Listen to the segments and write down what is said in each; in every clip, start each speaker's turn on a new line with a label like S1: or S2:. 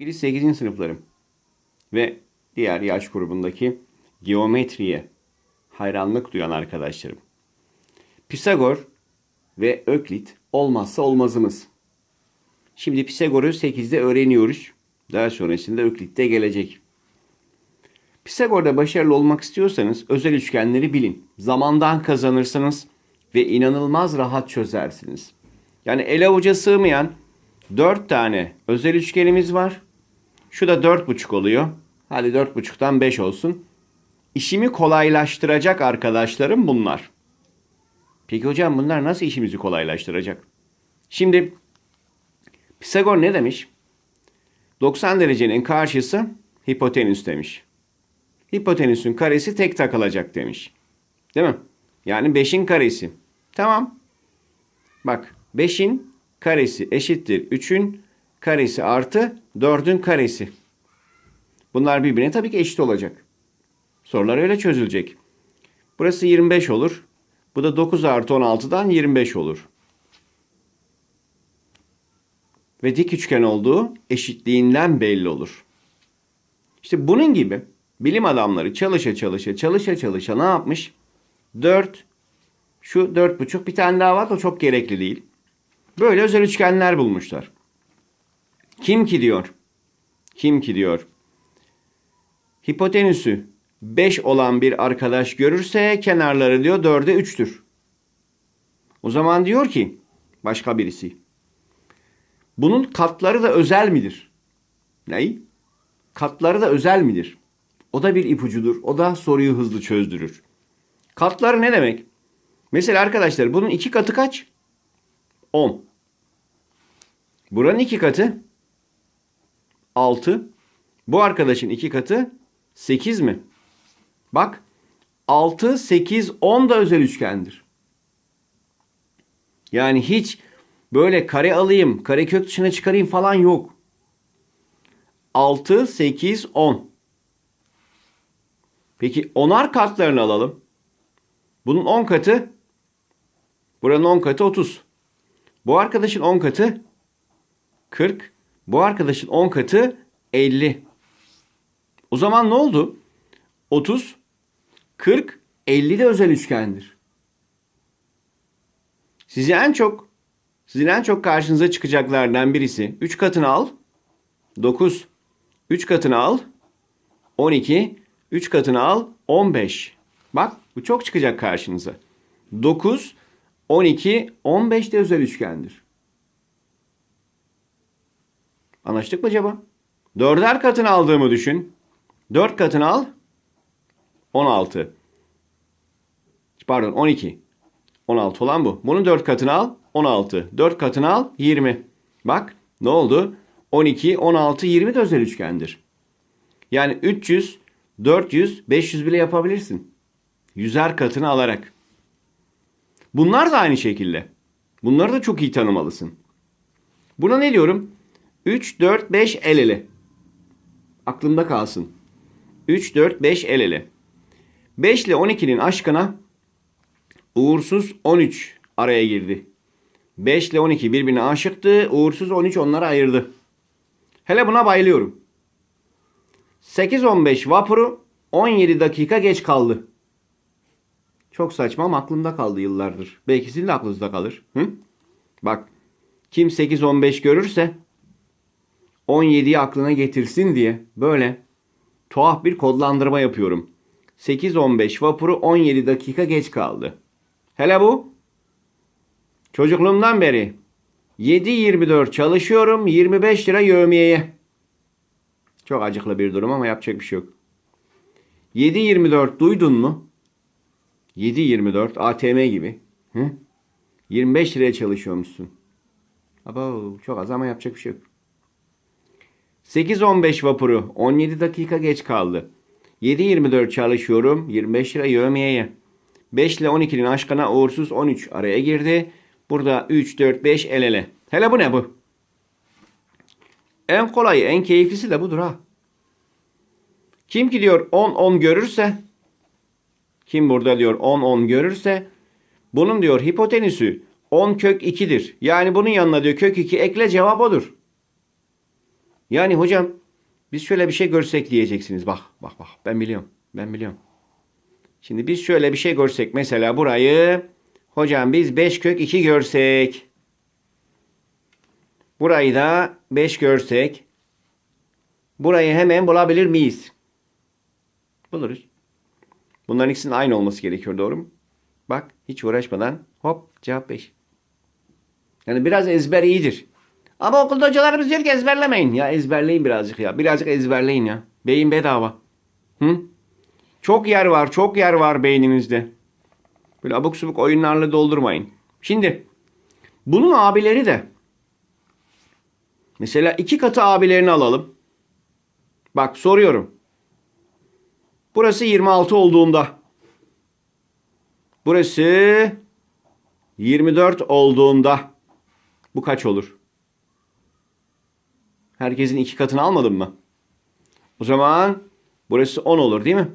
S1: Biri 8. sınıflarım ve diğer yaş grubundaki geometriye hayranlık duyan arkadaşlarım. Pisagor ve Öklit olmazsa olmazımız. Şimdi Pisagor'u 8'de öğreniyoruz. Daha sonrasında Öklit de gelecek. Pisagor'da başarılı olmak istiyorsanız özel üçgenleri bilin. Zamandan kazanırsınız ve inanılmaz rahat çözersiniz. Yani ele avuca sığmayan 4 tane özel üçgenimiz var. Şu da 4,5 oluyor. Hadi 4,5'tan 5 olsun. İşimi kolaylaştıracak arkadaşlarım bunlar. Peki hocam bunlar nasıl işimizi kolaylaştıracak? Şimdi Pisagor ne demiş? 90 derecenin karşısı hipotenüs demiş. Hipotenüsün karesi tek takılacak demiş. Değil mi? Yani 5'in karesi. Tamam. Bak 5'in karesi eşittir 3'ün karesi artı 4'ün karesi. Bunlar birbirine tabii ki eşit olacak. Sorular öyle çözülecek. Burası 25 olur. Bu da 9 artı 16'dan 25 olur. Ve dik üçgen olduğu eşitliğinden belli olur. İşte bunun gibi bilim adamları çalışa çalışa çalışa çalışa ne yapmış? 4 şu 4,5 bir tane daha var da çok gerekli değil. Böyle özel üçgenler bulmuşlar. Kim ki diyor? Kim ki diyor? Hipotenüsü 5 olan bir arkadaş görürse kenarları diyor 4'e 3'tür. O zaman diyor ki başka birisi. Bunun katları da özel midir? Ney? Katları da özel midir? O da bir ipucudur. O da soruyu hızlı çözdürür. Katları ne demek? Mesela arkadaşlar bunun iki katı kaç? 10. Buranın iki katı 6. Bu arkadaşın iki katı 8 mi? Bak 6, 8, 10 da özel üçgendir. Yani hiç böyle kare alayım, kare kök dışına çıkarayım falan yok. 6, 8, 10. Peki onar katlarını alalım. Bunun 10 katı, buranın 10 katı 30. Bu arkadaşın 10 katı 40. Bu arkadaşın 10 katı 50. O zaman ne oldu? 30, 40, 50 de özel üçgendir. Sizi en çok sizin en çok karşınıza çıkacaklardan birisi 3 katını al 9 3 katını al 12 3 katını al 15. Bak bu çok çıkacak karşınıza. 9 12 15 de özel üçgendir. Anlaştık mı acaba? Dörder katını aldığımı düşün. 4 katını al 16. Pardon 12. 16 olan bu. Bunun 4 katını al 16. 4 katını al 20. Bak ne oldu? 12, 16, 20 de özel üçgendir. Yani 300, 400, 500 bile yapabilirsin. Yüzer katını alarak. Bunlar da aynı şekilde. Bunları da çok iyi tanımalısın. Buna ne diyorum? 3, 4, 5 el ele. Aklımda kalsın. 3, 4, 5 el ele. 5 ile 12'nin aşkına uğursuz 13 araya girdi. 5 ile 12 birbirine aşıktı. Uğursuz 13 onları ayırdı. Hele buna bayılıyorum. 8-15 vapuru 17 dakika geç kaldı. Çok saçma ama aklımda kaldı yıllardır. Belki sizin de aklınızda kalır. Hı? Bak kim 8-15 görürse 17'yi aklına getirsin diye böyle tuhaf bir kodlandırma yapıyorum. 8-15 vapuru 17 dakika geç kaldı. Hele bu. Çocukluğumdan beri 7-24 çalışıyorum 25 lira yövmiyeye. Çok acıklı bir durum ama yapacak bir şey yok. 7-24 duydun mu? 7-24 ATM gibi. Hı? 25 liraya çalışıyormuşsun. Abo çok az ama yapacak bir şey yok. 8-15 vapuru 17 dakika geç kaldı. 7-24 çalışıyorum 25 lira yövmiyeye. 5 ile 12'nin aşkına uğursuz 13 araya girdi. Burada 3, 4, 5 el ele. Hele bu ne bu? En kolayı, en keyiflisi de budur ha. Kim ki diyor 10, 10 görürse kim burada diyor 10, 10 görürse bunun diyor hipotenüsü 10 kök 2'dir. Yani bunun yanına diyor kök 2 ekle cevap odur. Yani hocam biz şöyle bir şey görsek diyeceksiniz. Bak bak bak ben biliyorum. Ben biliyorum. Şimdi biz şöyle bir şey görsek mesela burayı hocam biz 5 kök 2 görsek. Burayı da 5 görsek. Burayı hemen bulabilir miyiz? Buluruz. Bunların ikisinin aynı olması gerekiyor doğru mu? Bak hiç uğraşmadan hop cevap 5. Yani biraz ezber iyidir. Ama okulda hocalarımız diyor ki ezberlemeyin. Ya ezberleyin birazcık ya. Birazcık ezberleyin ya. Beyin bedava. Hı? Çok yer var, çok yer var beyninizde. Böyle abuk subuk oyunlarla doldurmayın. Şimdi bunun abileri de mesela iki katı abilerini alalım. Bak soruyorum. Burası 26 olduğunda burası 24 olduğunda bu kaç olur? Herkesin iki katını almadın mı? O zaman burası 10 olur değil mi?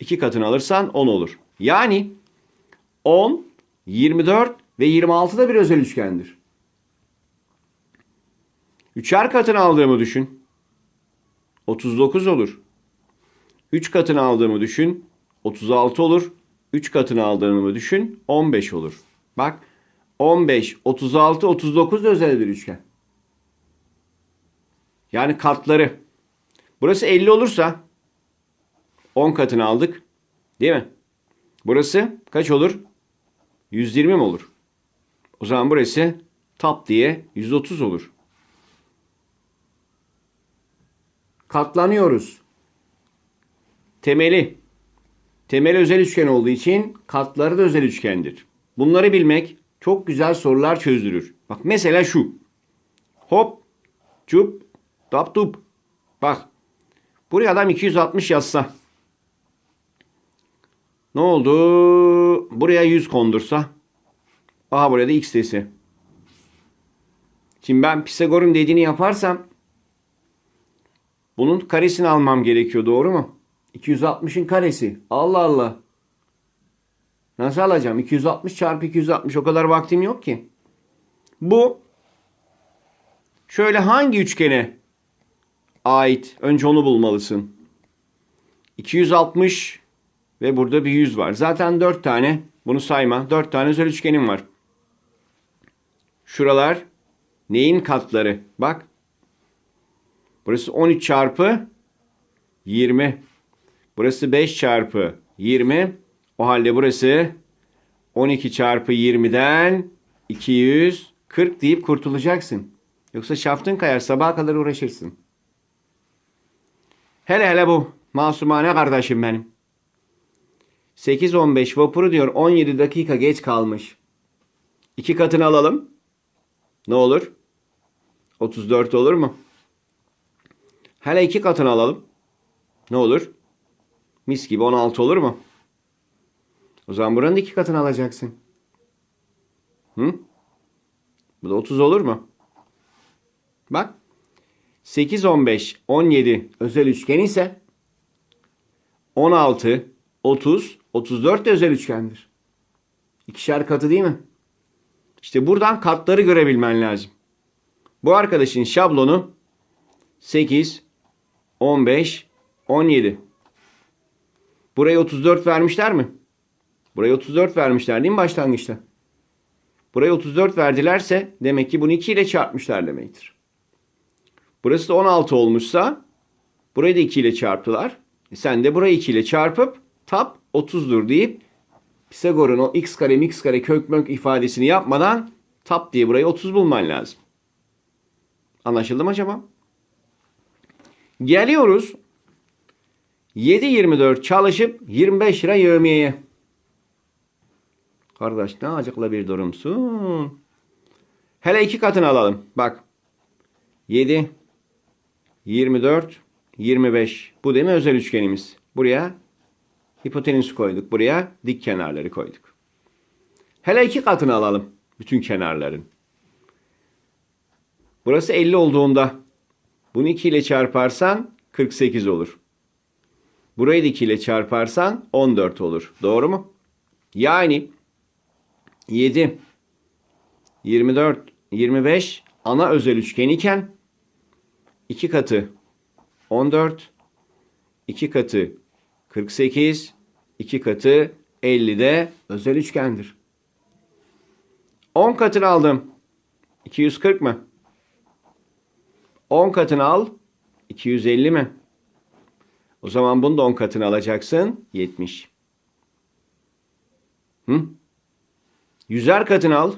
S1: İki katını alırsan 10 olur. Yani 10, 24 ve 26 da bir özel üçgendir. Üçer katını aldığımı düşün. 39 olur. 3 katını aldığımı düşün. 36 olur. 3 katını aldığımı düşün. 15 olur. Bak 15, 36, 39 da özel bir üçgen. Yani katları. Burası 50 olursa 10 katını aldık. Değil mi? Burası kaç olur? 120 mi olur? O zaman burası tap diye 130 olur. Katlanıyoruz. Temeli. Temel özel üçgen olduğu için katları da özel üçgendir. Bunları bilmek çok güzel sorular çözdürür. Bak mesela şu. Hop, çup, tup. Bak. Buraya adam 260 yazsa. Ne oldu? Buraya 100 kondursa. Aha buraya da x dese. Şimdi ben Pisagor'un dediğini yaparsam bunun karesini almam gerekiyor doğru mu? 260'ın karesi. Allah Allah. Nasıl alacağım? 260 çarpı 260 o kadar vaktim yok ki. Bu şöyle hangi üçgene ait? Önce onu bulmalısın. 260 ve burada bir 100 var. Zaten 4 tane bunu sayma. 4 tane özel üçgenim var. Şuralar neyin katları? Bak. Burası 13 çarpı 20. Burası 5 çarpı 20. O halde burası 12 çarpı 20'den 240 deyip kurtulacaksın. Yoksa şaftın kayar sabaha kadar uğraşırsın. Hele hele bu masumane kardeşim benim. 8.15 vapuru diyor 17 dakika geç kalmış. İki katını alalım. Ne olur? 34 olur mu? Hele iki katını alalım. Ne olur? Mis gibi 16 olur mu? O zaman buranın iki katını alacaksın. Hı? Bu da 30 olur mu? Bak. 8, 15, 17 özel üçgen ise 16, 30, 34 de özel üçgendir. İkişer katı değil mi? İşte buradan katları görebilmen lazım. Bu arkadaşın şablonu 8, 15, 17. Buraya 34 vermişler mi? Buraya 34 vermişler değil mi başlangıçta? Buraya 34 verdilerse demek ki bunu 2 ile çarpmışlar demektir. Burası da 16 olmuşsa burayı da 2 ile çarptılar. E sen de burayı 2 ile çarpıp tap 30'dur deyip Pisagor'un o x kare x kare kök mök ifadesini yapmadan tap diye burayı 30 bulman lazım. Anlaşıldı mı acaba? Geliyoruz 7.24 çalışıp 25 lira yevmiyeye. Kardeş ne acıklı bir durumsun. Hele iki katını alalım. Bak. 7, 24, 25. Bu değil mi özel üçgenimiz? Buraya hipotenüs koyduk. Buraya dik kenarları koyduk. Hele iki katını alalım. Bütün kenarların. Burası 50 olduğunda bunu 2 ile çarparsan 48 olur. Burayı da 2 ile çarparsan 14 olur. Doğru mu? Yani 7, 24, 25 ana özel üçgen iken 2 katı 14, 2 katı 48, 2 katı 50 de özel üçgendir. 10 katını aldım. 240 mı? 10 katını al. 250 mi? O zaman bunu da 10 katını alacaksın. 70. Hı? Yüzer katını al.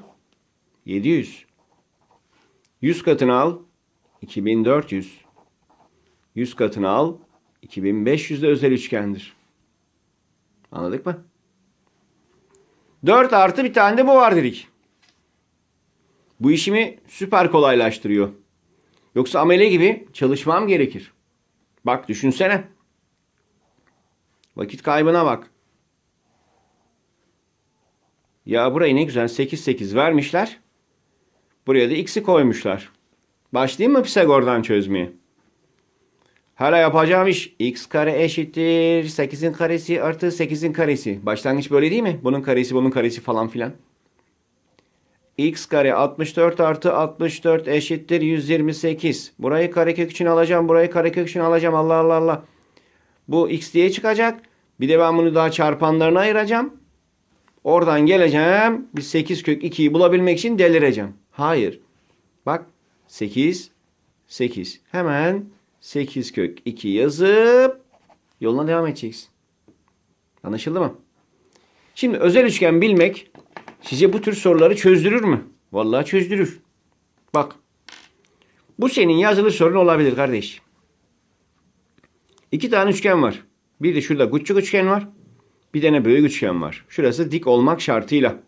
S1: 700. 100 katını al. 2400. 100 katını al. 2500 de özel üçgendir. Anladık mı? 4 artı bir tane de bu var dedik. Bu işimi süper kolaylaştırıyor. Yoksa amele gibi çalışmam gerekir. Bak düşünsene. Vakit kaybına bak. Ya burayı ne güzel 8 8 vermişler. Buraya da x'i koymuşlar. Başlayayım mı Pisagor'dan çözmeye? Hala yapacağım iş x kare eşittir 8'in karesi artı 8'in karesi. Başlangıç böyle değil mi? Bunun karesi bunun karesi falan filan. x kare 64 artı 64 eşittir 128. Burayı karekök için alacağım. Burayı karekök için alacağım. Allah Allah Allah. Bu x diye çıkacak. Bir de ben bunu daha çarpanlarına ayıracağım. Oradan geleceğim. Bir 8 kök 2'yi bulabilmek için delireceğim. Hayır. Bak 8 8. Hemen 8 kök 2 yazıp yoluna devam edeceksin. Anlaşıldı mı? Şimdi özel üçgen bilmek size bu tür soruları çözdürür mü? Vallahi çözdürür. Bak. Bu senin yazılı sorun olabilir kardeş. İki tane üçgen var. Bir de şurada küçük üçgen var. Bir tane büyük üçgen var. Şurası dik olmak şartıyla.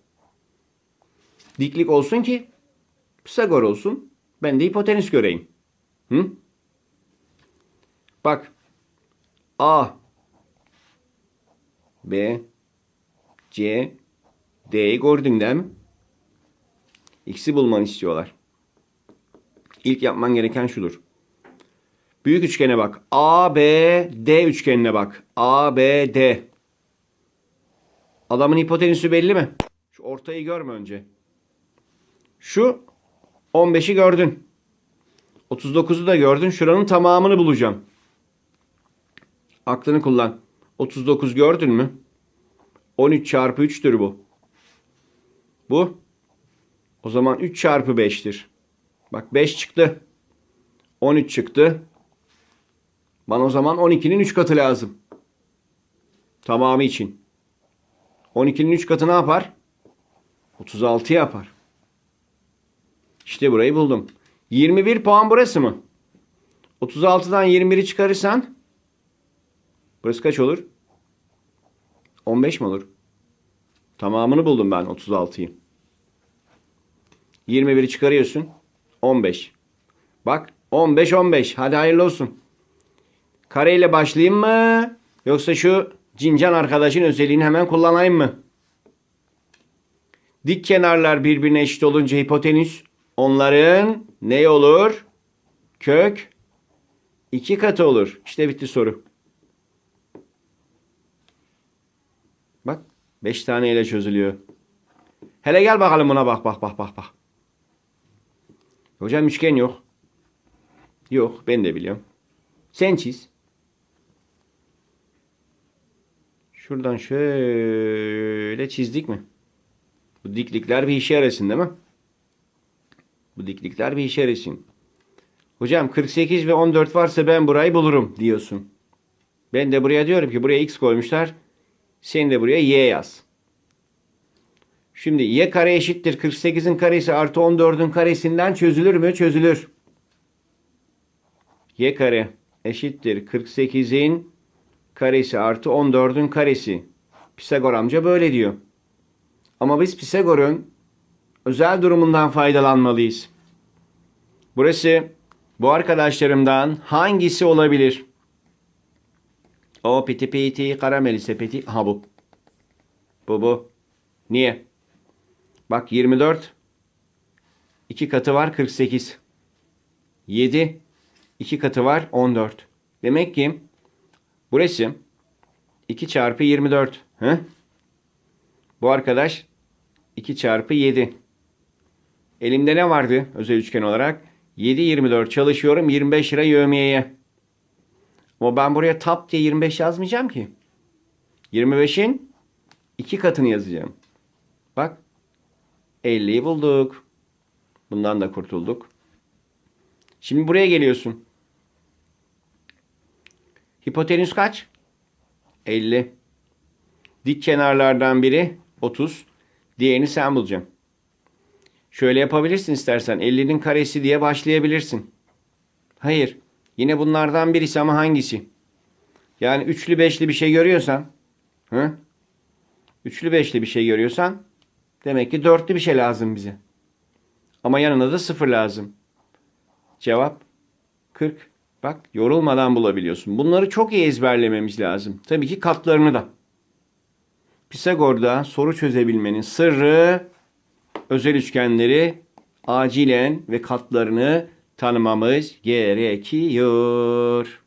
S1: Diklik olsun ki Pisagor olsun. Ben de hipotenüs göreyim. Hı? Bak. A B C D'yi gördün değil mi? X'i bulmanı istiyorlar. İlk yapman gereken şudur. Büyük üçgene bak. A, B, D üçgenine bak. A, B, D. Adamın hipotenüsü belli mi? Şu ortayı görme önce. Şu 15'i gördün. 39'u da gördün. Şuranın tamamını bulacağım. Aklını kullan. 39 gördün mü? 13 çarpı 3'tür bu. Bu. O zaman 3 çarpı 5'tir. Bak 5 çıktı. 13 çıktı. Bana o zaman 12'nin 3 katı lazım. Tamamı için. 12'nin 3 katı ne yapar? 36 yapar. İşte burayı buldum. 21 puan burası mı? 36'dan 21'i çıkarırsan burası kaç olur? 15 mi olur? Tamamını buldum ben 36'yı. 21'i çıkarıyorsun. 15. Bak 15 15. Hadi hayırlı olsun. Kareyle başlayayım mı? Yoksa şu cincan arkadaşın özelliğini hemen kullanayım mı? Dik kenarlar birbirine eşit olunca hipotenüs onların ne olur? Kök iki katı olur. İşte bitti soru. Bak 5 taneyle çözülüyor. Hele gel bakalım buna bak bak bak bak bak. Hocam üçgen yok. Yok ben de biliyorum. Sen çiz. Şuradan şöyle çizdik mi? Bu diklikler bir işe yarasın değil mi? Bu diklikler bir işe yarasın. Hocam 48 ve 14 varsa ben burayı bulurum diyorsun. Ben de buraya diyorum ki buraya x koymuşlar. Sen de buraya y yaz. Şimdi y kare eşittir 48'in karesi artı 14'ün karesinden çözülür mü? Çözülür. y kare eşittir 48'in karesi artı 14'ün karesi. Pisagor amca böyle diyor. Ama biz Pisagor'un özel durumundan faydalanmalıyız. Burası bu arkadaşlarımdan hangisi olabilir? O piti piti karameli sepeti. Ha bu. Bu bu. Niye? Bak 24. 2 katı var 48. 7. 2 katı var 14. Demek ki burası 2 çarpı 24. Hı? Bu arkadaş 2 çarpı 7. Elimde ne vardı özel üçgen olarak? 7.24 çalışıyorum 25 lira yövmiyeye. Ama ben buraya tap diye 25 yazmayacağım ki. 25'in iki katını yazacağım. Bak 50'yi bulduk. Bundan da kurtulduk. Şimdi buraya geliyorsun. Hipotenüs kaç? 50. Dik kenarlardan biri 30. Diğerini sen bulacaksın. Şöyle yapabilirsin istersen. 50'nin karesi diye başlayabilirsin. Hayır. Yine bunlardan birisi ama hangisi? Yani üçlü beşli bir şey görüyorsan. Hı? Üçlü beşli bir şey görüyorsan. Demek ki dörtlü bir şey lazım bize. Ama yanına da sıfır lazım. Cevap 40. Bak yorulmadan bulabiliyorsun. Bunları çok iyi ezberlememiz lazım. Tabii ki katlarını da. Pisagor'da soru çözebilmenin sırrı özel üçgenleri acilen ve katlarını tanımamız gerekiyor.